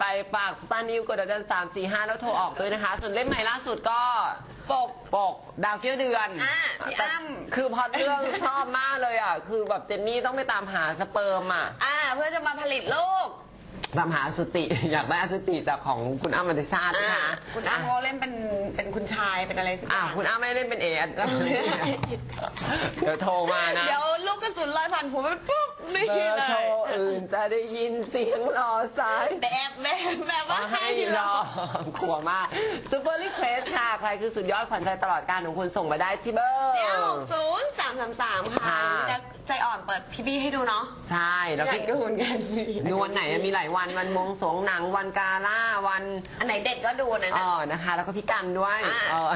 ไปฝากสตาร์นิวกดดาวจันสามสี่ห้าแล้วโทรออกด้วยนะคะ ส่วนเล่มใหม่ล่าสุดก็ปก ปกดาวเกี้ยวเดือนอะพี่แต่อ้ำ คือพล็อดเรื่องชอบมากเลยอะ คือแบบเจนนี่ต้องไปตามหาสเปิร์มอะ อ่าเพื่อจะมาผลิตลูก ตามหาอสุจิ อยากได้อสุจิจากของคุณอ้ำมันติชาติอ่านะคะคุณอ้ำเขาเล่นเป็นเป็นคุณชายเป็นอะไรสักออะย่างคุณอ้ำไม่ได้เป็นเอดเดี๋ยวโทรมานะเดี๋ยวลูกกระสุนลอยผ่านหัวไปปุ๊บนี่เบอเลร์โทรยอื่นจะได้ยินเสียงรอสาย แบบแบบแบบว่าให้รอขัวมากซูเปอร์รีเควสค่ะ ใครคือสุดยอดขวัญใจตลอดการของคุณส่งมาได้ที่เบอร์ เจ้าหกศูนย์สามสามสามค่ะค่ะ จะใจอ่อนเปิดพี่บี้ให้ดูเนาะใช่ แล้วอยาพี่กดูเหมือนกัน ดูวันไหนอะมีหลายวันวันมงสวงหนังวันกาล่าวันอันไหนเด็ดก็ดูนะเอนะอนะคะ แล้วก็พี่กันด้วยอ่า เออ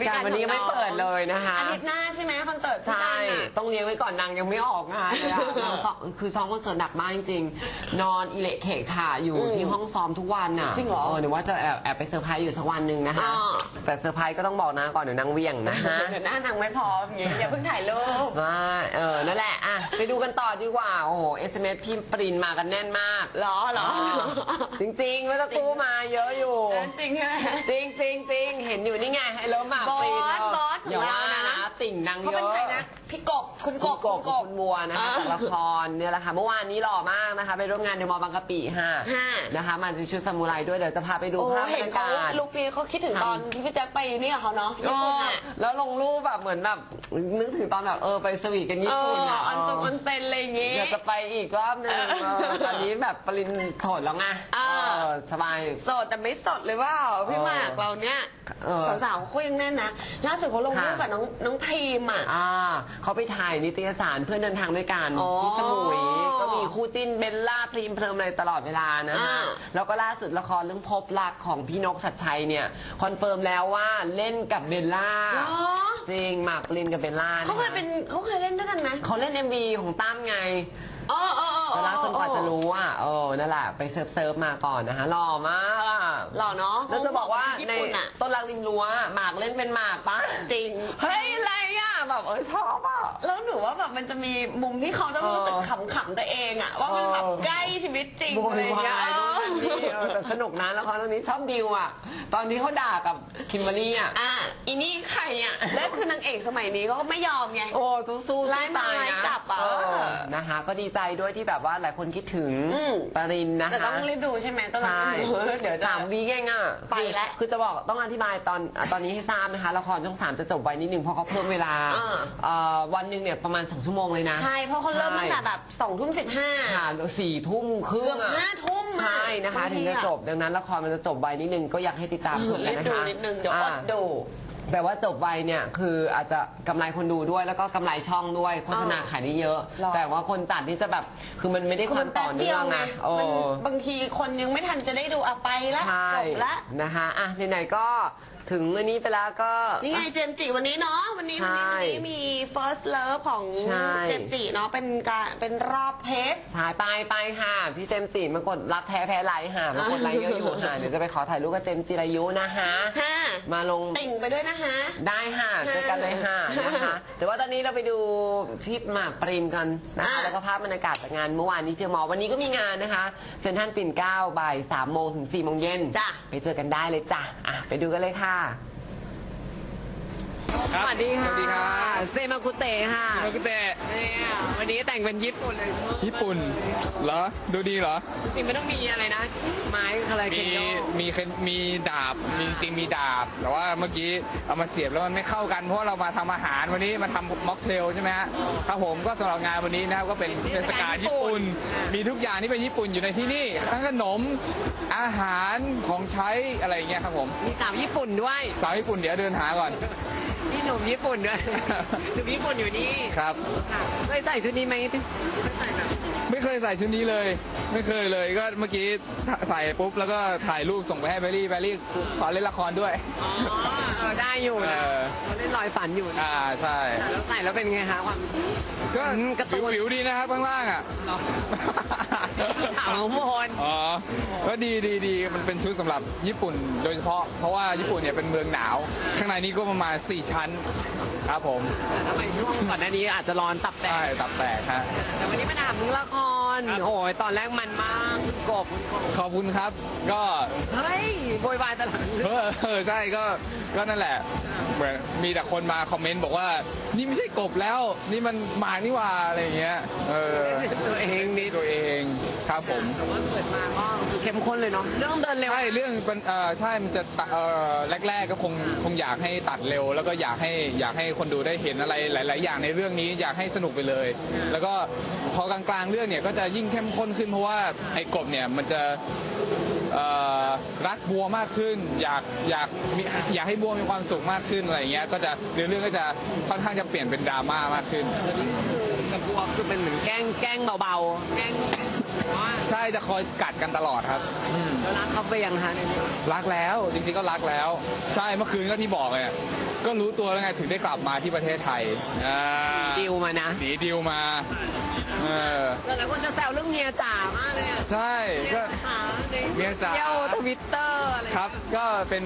พี่กันวันนี้ยังไม่เปิดเลยนะคะอาทิตย์หน้าใช่ไหมคอนเสิร์ตพี่ใช่กันอะ ต้องเลี้ยงไว้ก่อนนางยังไม่ออกงานเลยอะนางซ้อมคือซ้อมคอนเสิร์ตหนักมากจริงๆนอนอิเละเขะค่ะอยู่ที่ห้องซ้อมทุกวันน่ะจริงเหรอเออเดี๋ยวว่าจะแอบแอบไปเซอร์ไพรส์อยู่สักวันหนึ่งนะคะ อ่า แต่เซอร์ไพรส์ก็ต้องบอกนางก่อนเดี๋ยวนางเหวี่ยงนะฮะเดี๋ยวหน้านางไม่พร้อมอย่างเงี้ยอย่าเพิ่งถ่ายรูปมาเออ นั่นแหละ อะ ไปดูกันต่อดีกว่า โอ้โห SMS พี่ปรินมากันแน่นมาก เหรอเหรอ จริงๆเมื่อสักครู่มาเยอะอยู่ จริงใช่ไหม จริงจริงจริงเห็นอยู่นี่ไงไอ้เลิฟหมากปรินบอสเบอสของอย่าว่าเรานะนะ ติ่งนางเขาเยเป็นอะ ใครนะ พี่กบ คุณกคุณบกบกับคุณบัวนะคะอ่าจากละครเนี่ยแหละค่ะเมื่อวานนี้หล่อมากนะคะ ไปร่วมงานเดอะมอลล์บางกะปิค่ะค่ะ นะคะมาในชุดซามูไรด้วยเดี๋ยวจะพาไปดูโอ้ภาพบรเห็รนยาเขากาศลุกนี้เขาคิดถึงตอนที่พี่แจ็คไปนี่กับเขาเนาะญี่โอ้ปุ่นอะแล้วลงรูปแบบเหมือนแบบ นึกถึงตอนแบบเออไปสวีทกันเอญี่ปุ่นออะออนซงออนเซนอะไรอย่างงี้ อยากจะไปอีกรอบหนึงเออตอนนี้แบบปรินโสดแล้วไงอ่าเออสบาย โสดแต่ไม่สดเลยว่าพี่เออหมากเราเนี่ยเออสาวๆเขายังแน่นนะล่าสุดเขาลงรูปค่ะ กับน้องน้องพรีมอะ อ่าเขาไปถ่ายนิตยสารเพื่อนเดินทางด้วยกันอ๋อที่สมุยก็มีคู่จิ้นเบลล่าพรีมเพลิมอะไรตลอดเวลานะอ่า คะแล้วก็ล่าสุดละครเรื่องพบรักของพี่นกชัดชัยเนี่ยคอนเฟิร์มแล้วว่าเล่นกับเบลล่าเหรอ จริงหมากปรินกับเบลล่าะะเขาเคยเป็นเขาเคยเล่นด้วยกันไหมเขาเล่น MV ของตั้มไงอ๋ออ๋ออ๋อจะรักจนกว่าจะรู้อะเออนั่นแหละไปเซิร์ฟเซิร์ฟมาก่อนนะคะหล่อมากอะหล่อเนาะแล้วจะบอกว่าญี่ในปุ่นอะต้นรักริมรั้วหมากเล่นเป็นหมากปะจริงเฮ้ยอะไรอะ แบบเออชอบอะแล้วหนูว่าแบบมันจะมีมุมที่เขาต้องรู้สึกเออขำๆตัวเองอะว่ามันแบบเออใกล้ชีวิตจริงโวอะไรยอย่างวาเงี้ยยนู่นนั่นนี่เออแต่สนุกนะละครเรื่องนี้ชอบดิวอะ ตอนที่เขาด่ากับคิมเบอรรี่อะ อะอีนี่ใครอะแล้วคือนางเอกสมัยนี้ก็ไม่ยอมไง โอ้ตู้สู้ไล่มาตายไล่นะกลับอะเออเออนะคะ ก็ดีใจด้วยที่แบบว่าหลายคนคิดถึงอืมปรินนะคะ แต่ต้องรีบดูใช่ไหมตอนนั้ใช่นเดี๋ยวจะ สามวีเองอะไปแล้วคือจะบอกต้องอธิบายตอนอะตอนนี้ให้ทราบนะคะ ละครช่องสามจะจบไวนิดนึงเพราะเขาเพิ่มเวลาอ่าเอ่อวันหนึ่งเนี่ยประมาณสองชั่วโมงเลยนะ ใช่ เพราะเขาเริ่มตั้งแต่แบบสองทุ่มสิบห้าค่ะสี่ทุ่มครึ่เกืงอบอะห้าทุ่มอใช่นะคะ ถึงจะจบดังนั้นละครมันจะจบไวนิดนึงก็อยากให้ติดตามชมกันรีบนะดูคะนิดนึงเดี๋ยวอดดู แต่ว่าจบไวเนี่ยคืออาจจะกำไรคนดูด้วยแล้วก็กำไรช่องด้วยโฆษณาขายได้เยอะ หรอ แต่ว่าคนจัดนี่จะแบบคือมันไม่ได้คือความัมนแป๊ต่บอเดีเนื่ยอวงไงนะโอ้ มันบางทีคนยังไม่ทันจะได้ดูอะไปละใช่จบละ นะคะอะไหนๆก็ ถึงอันนี้ไปแล้วก็ นี่ไงเจมส์จิวันนี้เนาะวันนี้วันนี้ใช่วันนี้มี first love ของใช่ เจมส์จิเนาะเป็นการเป็นรอบเทสถ่ายไปไปค่ะ พี่เจมส์จีมากดรักแท้แพ้ไลค์ค่ะมากดไลค์เยอะอยู่ค่ะเดี๋ยวจะไปขอถ่ายรูปกับเจมส์จิรายุนะคะห้ามาลง ติ่งไปด้วยนะคะ ได้ค่ะเจอกันเลยค่ะนะคะ แต่ว่าตอนนี้เราไปดูพี่หมากปรินกันนะคะ อะแล้วก็ภาพบรรยากาศจากงานเมื่อวานนี้ที่มอวันนี้ก็มีงานนะคะเซ็นทรัลปิ่นเกล้าบ่ายสามโมงถึงสี่โมงเย็นจ้ะ ไปเจอกันได้เลยจ้ะอะไปดูกันเลยค่ะคสรับวัสดีค่ะสวัสดีครับเซมากุเตะค่ะ มากุเตะเนี่ยวันนี้แต่งเป็นญี่ปุ่นเลยใช่ไหมญี่ปุ่น เหรอ ดูดีเหรอ จริงๆไม่ต้องมีอะไรนะ ไม้อะไรเคน มีโดมีเคนมีดาบมีจริงมีดาบ แต่ว่าเมื่อกี้เอามาเสียบแล้วมันไม่เข้ากันเพราะเรามาทำอาหารวันนี้มาทำม็อกเทลใช่ไหมฮะครับผมก็สำหรับงานวันนี้นะครับก็เป็นเทศกาลญี่ปุ่น มีทุกอย่างที่เป็นญี่ปุ่นอยู่ในที่นี่ทั้งขนมอาหารของใช้อะไรอย่างเงี้ยครับผมมีสาวญี่ปุ่นด้วยสาวญี่ปุ่นเดี๋ยวเดินหาก่อน พี่หนุ่มญี่ปุ่นด้วยหนุ่มญี่ปุ่นอยู่นี่ครับค่ะเคยใส่ชุดนี้ไหมเคยใส่แบบ ไม่เคยใส่ชุดนี้เลย ไม่เคยเลยก็เมื่อกี้ใส่ปุ๊บแล้วก็ถ่ายรูปส่งไปให้แบรี่แบรี่ขอเล่นละครด้วยอ๋อเออได้อยู่นะเออเขาเล่นรอยฝันอยู่นะอ่าใช่ แล้วใส่แล้วเป็นไงคะความ ก็อืมการ์ตูนวิวๆดีนะครับข้างล่างอะเราถามน้องโมนอ๋อ ก็ดีดีดีมันเป็นชุดสำหรับญี่ปุ่นโดยเฉพาะ เพราะว่าญี่ปุ่นเนี่ยเป็นเมืองหนาว ข้างในนี้ก็ประมาณ 4 ชั้น ครับผม แล้วไปช่วงก่อนหน้านี้อาจจะร้อนตับแตใช่ก ตับแตกฮะ แต่วันนี้มาถามถึงละค รโอ้ยตอนแรกมันมากคุณกบขอบคุณครับ ก็เฮ้ยโวยวายตลอดเออเออใช่ก็ก็นั่นแหละเหมือนมีแต่คนมาคอมเมนต์บอกว่า นี่ไม่ใช่กบแล้ว นี่มันหมานี่หว่าอะไรอย่างเงี้ยเออตัวเองนิดตัวเองครับผมแต่ว่าเปิดมาก็คือเข้มข้นเลยเนาะเรื่องเดินเร็วใช่เรื่องมันเอ่อใช่มันจะตัดเอ่อแรก ๆ ก็คงคงอยากให้ตัดเร็ว แล้วก็อยากให้อยากให้คนดูได้เห็นอะไรหลาย ๆ อย่างในเรื่องนี้อยากให้สนุกไปเลย แล้วก็พอกลางๆเรื่องเนี่ยก็จะยิ่งเข้มข้นขึ้นเพราะว่าไอ้กบเนี่ยมันจะเอ่อรักบัวมากขึ้น อยากอยากมีอยากให้บัวมีความสุขมากขึ้นอะไรอย่างเงี้ยก็จะเรื่องเรื่องก็จะค่อนข้างจะเปลี่ยนเป็นดราม่ามากขึ้นกับบัวคือเป็นเหมือนแกล้งแกล้งเบาๆแกล้งว่าใช่จะคอยกัดกันตลอดครับอืมแล้วรักเขาไปยังคะในเรื่องรักแล้วจริงๆก็รักแล้ว ใช่เมื่อคืนก็ที่บอกเลยก็รู้ตัวแล้วไงถึงได้กลับมาที่ประเทศไทยอ่าดิวมานะหนีดิวมา เออแต่หลายคนจะแซวเรื่องเมียจ๋ามากเลยอะใช่ก็หาในเมียจ๋า เที่ยวทวิตเตอร์อะไรครับก็เป็น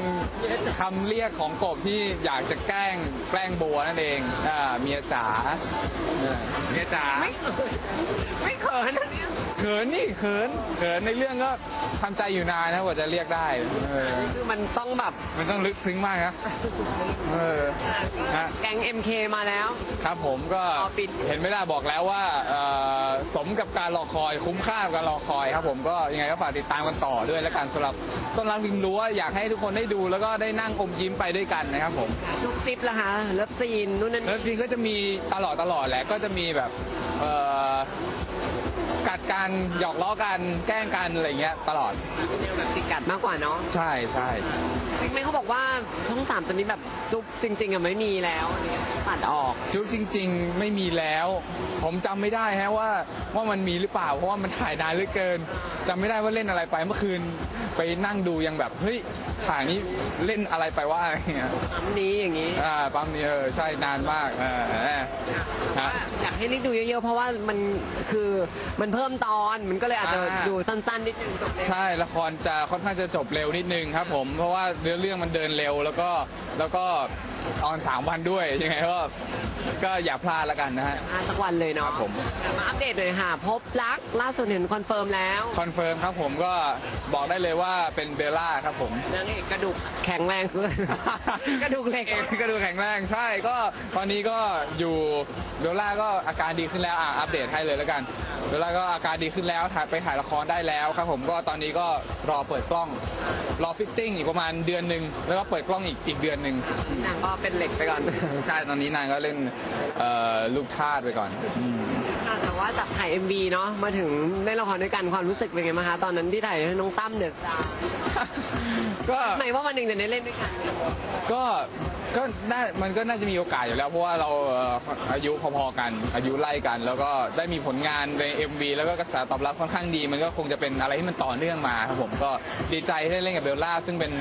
คำเรียกของกบที่อยากจะแกล้งแกล้งบัวนั่นเองอ่าเมียจ๋าเออเมียจ๋าไม่เขินไม่เขินนะเนี่ยเขินนี่เขินเขินในเรื่องก็ทำใจอยู่นานนะกว่าจะเรียกได้เออคือมันต้องแบบมันต้องลึกซึ้งมากนะเออฮะ แก๊ง MK มาแล้ว ครับผมก็อ๋อปิด เห็นไม่ได้บอกแล้วว่าเอ่อสมกับการรอคอยคุ้มค่ากับการรอคอยครับผมก็ยังไงก็ฝากติดตามกันต่อด้วยแล้วกันสำหรับต้นรักริมรั้วอยากให้ทุกคนได้ดูแล้วก็ได้นั่งอมยิ้มไปด้วยกันนะครับผมทุกซิปละคะเลิฟซีนนู่นนั่นแล้วจริงก็จะมีตลอดตลอดแหละก็จะมีแบบเอ่อ กัดกันหยอกล้อกันแกล้งกันอะไรเงี้ยตลอดเป็นแนวแบบจิกกัดมากกว่าเนาะ ใช่ใช่จริง ไหมเขาบอกว่าช่องสามตอนนี้แบบจุ๊บจริง ๆอะไม่มีแล้วอันนี้ตัดออกชุดจริง ๆ ไม่มีแล้ว ผมจำไม่ได้ฮะว่าว่ามันมีหรือเปล่า เพราะว่ามันถ่ายนานเหลือเกินจำไม่ได้ว่าเล่นอะไรไปเมื่อคืน ไปนั่งดูยังแบบเฮ้ยฉากนี้เล่นอะไรไปว่าอะไรเงี้ยปั๊มนี้อย่างนี้อ่าปั๊มนี้เออใช่นานมากเออเออฮะ อยากให้รีบดูเยอะๆ เพราะว่ามันคือมันเพิ่มตอนมันก็เลยอาจจะอ่า ดูสั้นๆนิดนึงจบเลย ใช่ละครจะค่อนข้างจะจบเร็วนิดนึงครับผมเพราะว่าเรื่องเรื่องมันเดินเร็ว แล้วก็แล้วก็ออนสามวันด้วยยังไงก็ก็อย่าพลาดแล้วกันนะฮะอ่าสักวันเลยเนาะครับผม มาอัปเดตหน่อยค่ะ พบรักล่าสุดเห็นคอนเฟิร์มแล้วคอนเฟิร์มครับผมก็บอกได้เลยว่าเป็นเบลล่าครับผม นางเอกกระดูกแข็งแรงสุดกระดูกเหล็กเอกก็ดูแข็งแรงใช่ก็ตอนนี้ก็อยู่เบลล่าก็อาการดีขึ้นแล้วอะอัปเดตให้เลยแล้วกันเบลล่าก็อาการดีขึ้นแล้วถ่ายไปถ่ายละครได้แล้วครับผมก็ตอนนี้ก็รอเปิดกล้องรอฟิตติ้งอีกประมาณเดือนหนึ่งแล้วก็เปิดกล้องอีกอีกเดือนหนึ่งนางก็เป็นเหล็กไปก่อน ใช่ตอนนี้นางก็เล่นเอ่อลูกทาสไปก่อนอืมค่ะ แต่ว่าจากถ่าย MV เนาะมาถึงเล่นละครด้วยกันความรู้สึกเป็นไงบ้างคะตอนนั้นที่ถ่ายให้น้องตั้มเดอะสตาร์ก็ไหนว่าวันหนึ่งจะได้เล่นด้วยกันก็ก็น่ามันก็น่าจะมีโอกาสอยู่แล้ว เพราะว่าเราเอ่ออายุพอๆกัน อายุไล่กัน แล้วก็ได้มีผลงานใน MV แล้วก็กระแสตอบรับค่อนข้างดี มันก็คงจะเป็นอะไรที่มันต่อเนื่องมาครับผมก็ดีใจที่ได้เล่นกับเบลล่า ซึ่งเป็น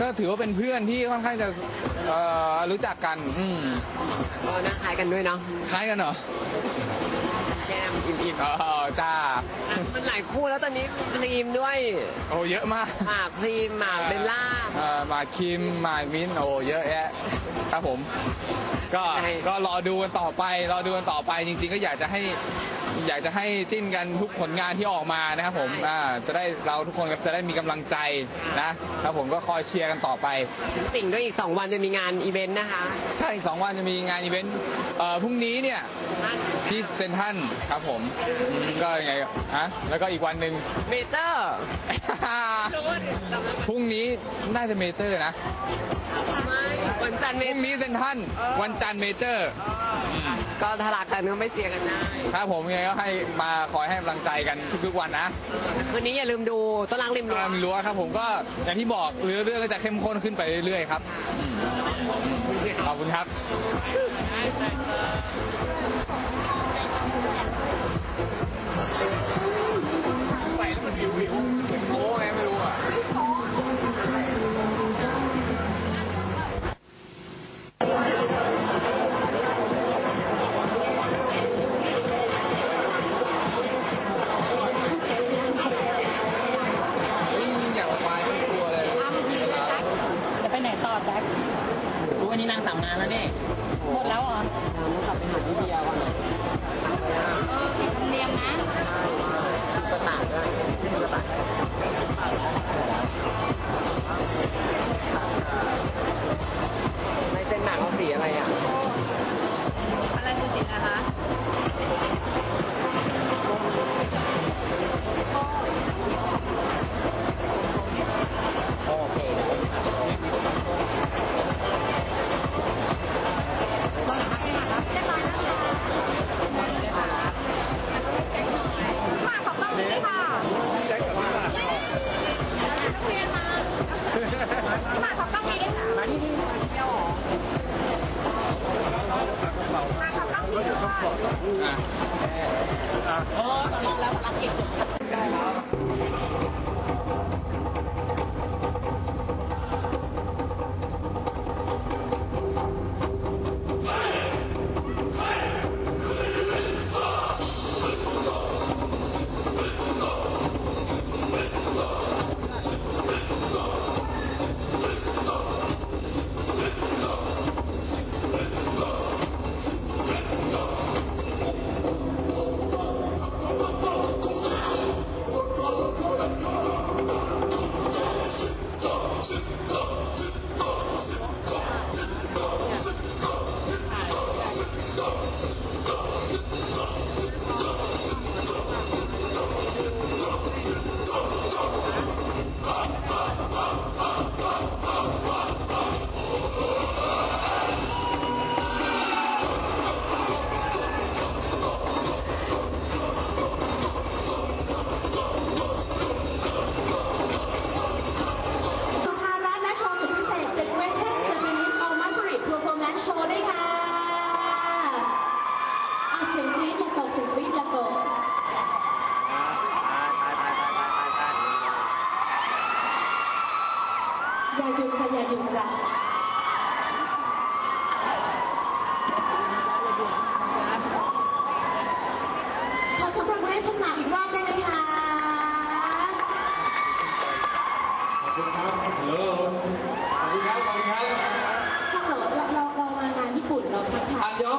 ก็ถือว่าเป็นเพื่อนที่ค่อนข้างจะเอ่อรู้จักกันอืมก็น่าคล้ายกันด้วยเนาะคล้ายกันเหรอ แก้มอิ่มอ๋อจ้าๆมันหลายคู่แล้วตอนนี้มีครีมด้วยโอ้เยอะมากหมากครีมหมากเบลล่า เอ่อมาคิมมาวินโอ้เยอะแยะครับผม ก็ใช่ ก็รอดูกันต่อไปรอดูกันต่อไปจริง ๆ ก็อยากจะให้อยากจะให้จิ้นกันทุกผลงานที่ออกมานะครับผมอ่าจะได้เราทุกคนจะได้มีกำลังใจนะครับผมก็คอยเชียร์กันต่อไปสิ่งด้วยอีก 2 วันจะมีงานอีเวนต์นะคะถ้าอีกสองวันจะมีงานอีเวนต์เอ่อพรุ่งนี้เนี่ยที่ เซนทรันครับผมอืมก็ยังไงฮะแล้วก็อีกวันหนึ่ง เมเจอร์พรุ่งนี้น่าจะเมเจอร์นะ วันจันทร์พเมรุ่งนี้เซนทรันวันจันทร์เมเจอร์ ก็ทะลักกันก็ไม่เสียกันได้ครับผมยังไงก็ให้มาคอยให้กำลังใจกันทุกๆวันนะคืนนี้อย่าลืมดูต้นรักริมรั้วตามรั้วครับผมก็อย่างที่บอกเรื่องก็จะเข้มข้นขึ้นไปเรื่อยๆครับ ขอบคุณครับ อย่าหยุดจ้ะอย่าหยุดจ้ะขอสำหรับให้คุณหมากอีกรอบได้ไหมคะ ขอบคุณครับฮัลโหลขอบคุณครับขอบคุณครับฮัลโหลเราเราเรามางานญี่ปุ่นเราทักทาอัยนยอง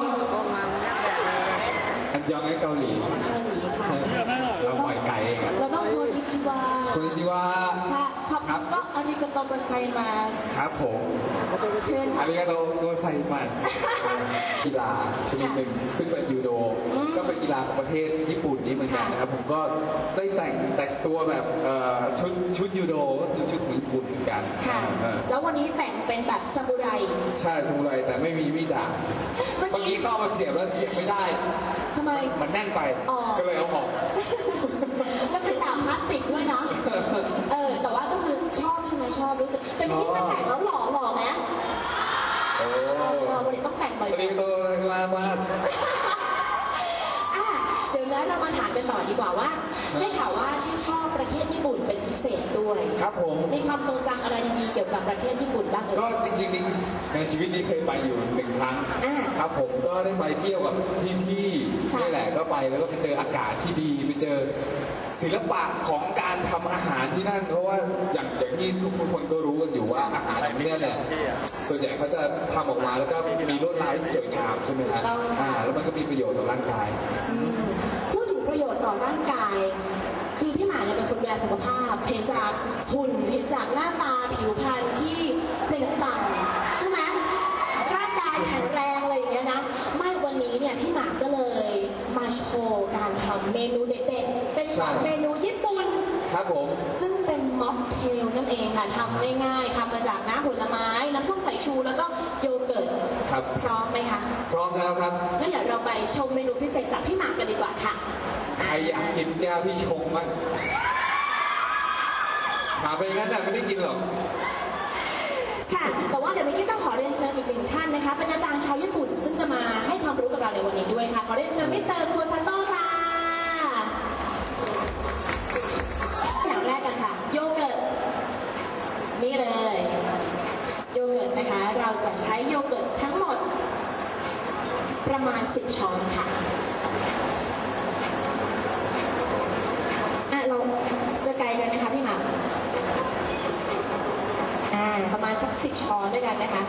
อันยองในเกาหลีเกาหลีค่ะ เราปล่อยไก่เองอะแล้วก็โคนิชิวาคุณชิวาค่ะขอบครัคุบณก็อาริกาโตโกไซมาสครับผมเชิญอาค่ะ ริกาโตโกไซมัสกีฬาชนิดหนึ่งซึ่งเป็นยูโดก็เป็นกีฬาของประเทศญี่ปุ่นนี้เหมือนกันนะครับ ผมก็ได้แต่งแต่งตัวแบบเอ่อชุดชุดยูโดก็คือชุดของญี่ปุ่นเหมือนกันค่ะ เออแล้ววันนี้แต่งเป็นแบบซามูไร ใช่สมุไรแต่ไม่มีมีดดาบเมื่อเมื่อกี้ กี้เข้ามาเสียบแล้วเสียบไม่ได้ ทำไม มันแน่นไป อ๋อ ก็เลยเอาออกแล้วเป็นดาบพลาสติกด้วยนะ เออ แต่ว่าก็คือชอบใช่ไหมชอบรู้สึกเป็นที่มาแต่งแล้วหล่อหล่อไหมโอ้เออวันนี้ต้องแต่งบ่อยอาริกาโตโกไซมัสๆอะเดี๋ยวนะเรามาถามกันต่อดีกว่าว่า ได้ข่าวว่าชื่นชอบประเทศญี่ปุ่นเป็นพิเศษด้วยครับผม มีความทรงจำอะไรดีๆเกี่ยวกับประเทศญี่ปุ่นบ้างเอ่ก็ยจริงๆนี่ในชีวิตนี้เคยไปอยู่หนึ่งครั้งอ่าครับผมก็ได้ไปเที่ยวกับพี่ๆค่ะนี่แหละก็ไปแล้วก็ไปเจออากาศที่ดีไปเจอศิลปะของการทำอาหารที่นั่น เพราะว่าอย่างอย่างที่ทุกคนก็รู้กันอยู่ว่าอาหารที่นั่นเนี่ยส่วนใหญ่เขาจะทำออกมาแล้วก็มีลวดลายที่สวยงามใช่ไหมฮะอ่าแล้วมันก็มีประโยชน์ต่อร่างกายพูดถึงประโยชน์ ต่อร่างกาย คือพี่หมาเนี่ยเป็นคนดูแลสุขภาพเห็นจากหุ่นเห็นจากหน้าตาผิวพรรณที่เป็นต่างใช่ไหมร่างกายแข็งแรงอะไรอย่างเงี้ยนะ ไม่วันนี้เนี่ยพี่หมากก็เลยมาโชว์การทำเมนูเด็ดๆเป็นเมนูญี่ป ครับผม ซึ่งเป็นม็อกเทลนั่นเองค่ะทำง่ายๆทำมาจากน้ำผลไม้ น้ำส้มสายชูแล้วก็โยเกิร์ตครับ พร้อมไหมคะพร้อมแล้วครับ งั้นเดี๋ยวเราไปชมเมนูพิเศษจากพี่หมากกันดีกว่าค่ะ ใครอยากกินแก้วพี่ชงมั้งถามไปอย่างนั้นน่ะไม่ได้กินหรอก ค่ะ แต่ว่าเดี๋ยวเมื่อกี้ต้องขอเรียนเชิญอีกหนึ่งท่านนะคะ เป็นอาจารย์ชาวญี่ปุ่น ซึ่งจะมาให้ความรู้กับเราในวันนี้ด้วยค่ะ ขอเรียนเชิญมิสเตอร์คูซาโต้ นี่เลยโยเกิร์ตนะคะ เราจะใช้โยเกิร์ตทั้งหมด ประมาณ 10 ช้อนค่ะอะ เราจะไกลกันนะคะพี่หมาอ่าประมาณสักสิบช้อนด้วยกันนะคะ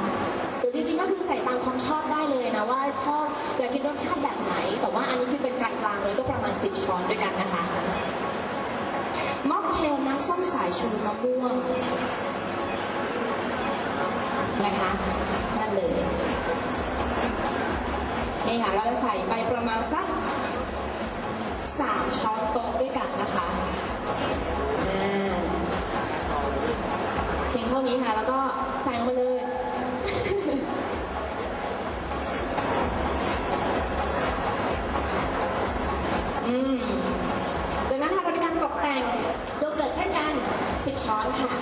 หรือจริงๆก็คือใส่ตามความชอบได้เลยนะว่าชอบอยากกินรสชาติแบบไหน แต่ว่าอันนี้คือเป็นกลางๆเลยก็ประมาณสิบช้อนด้วยกันนะคะม็อกเทลน้ำส้มสายชูมะม่วง นะคะนั่นเลยนี่ค่ะเราจะใส่ไปประมาณสักสามช้อนโต๊ะด้วยกันนะคะอ่าเพียงเท่านี้ค่ะแล้วก็ใส่ลงไปเลยอืมจากนั้นค่ะเราในการตกแต่งโยเกิร์ตเช่นกัน 10 ช้อนค่ะ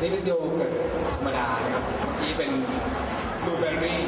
อันนี้เป็นโยเกิร์ตธรรมดานะครับเมื่อกี้เป็นบลูเบอร์รี่